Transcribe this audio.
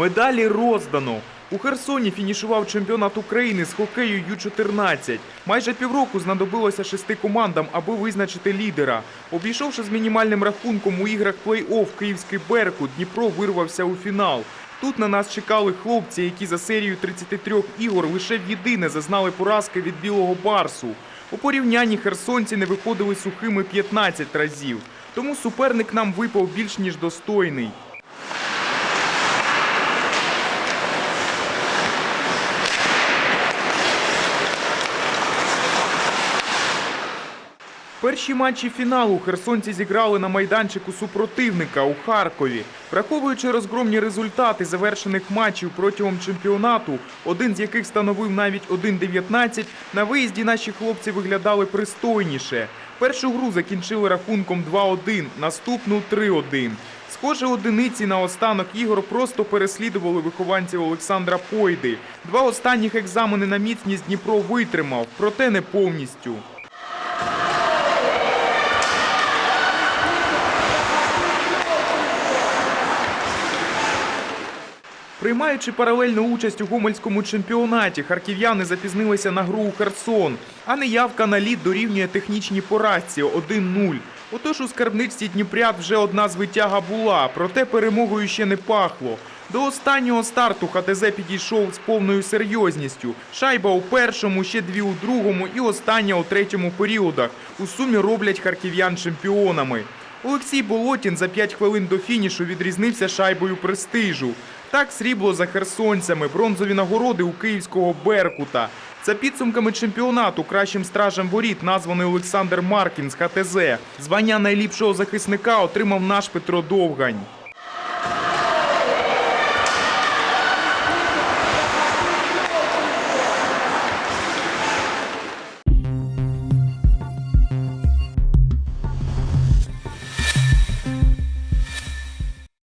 Медалі роздано. У Херсоні фінішував чемпіонат України з хокею Ю-14. Майже півроку знадобилося шести командам, аби визначити лідера. Обійшовши з мінімальним рахунком у іграх плей-офф Київський Беркут, Дніпро вирвався у фінал. Тут на нас чекали хлопці, які за серію 33 ігор лише в єдине зазнали поразки від білого барсу. У порівнянні херсонці не виходили сухими 15 разів. Тому суперник нам випав більш ніж достойний. Перші матчі фіналу херсонці зіграли на майданчику супротивника у Харкові. Враховуючи розгромні результати завершених матчів протягом чемпіонату, один з яких становив навіть 1-19, на виїзді наші хлопці виглядали пристойніше. Першу гру закінчили рахунком 2-1, наступну 3-1. Схоже, одиниці на останок ігор просто переслідували вихованців Олександра Пойди. Два останніх екзамени на міцність Дніпро витримав, проте не повністю. Приймаючи паралельну участь у гомельському чемпіонаті, харків'яни запізнилися на гру у Херсон, а неявка на лід дорівнює технічній поразці 1-0. Отож у скарбничці Дніпрят вже одна звитяга була, проте перемогою ще не пахло. До останнього старту ХТЗ підійшов з повною серйозністю. Шайба у першому, ще дві у другому і остання у третьому періодах. У сумі роблять харків'ян чемпіонами. Олексій Болотін за 5 хвилин до фінішу відрізнився шайбою престижу. Так срібло за херсонцями, бронзові нагороди у київського Беркута. За підсумками чемпіонату кращим стражем воріт названий Олександр Маркін з ХТЗ. Звання найліпшого захисника отримав наш Петро Довгань.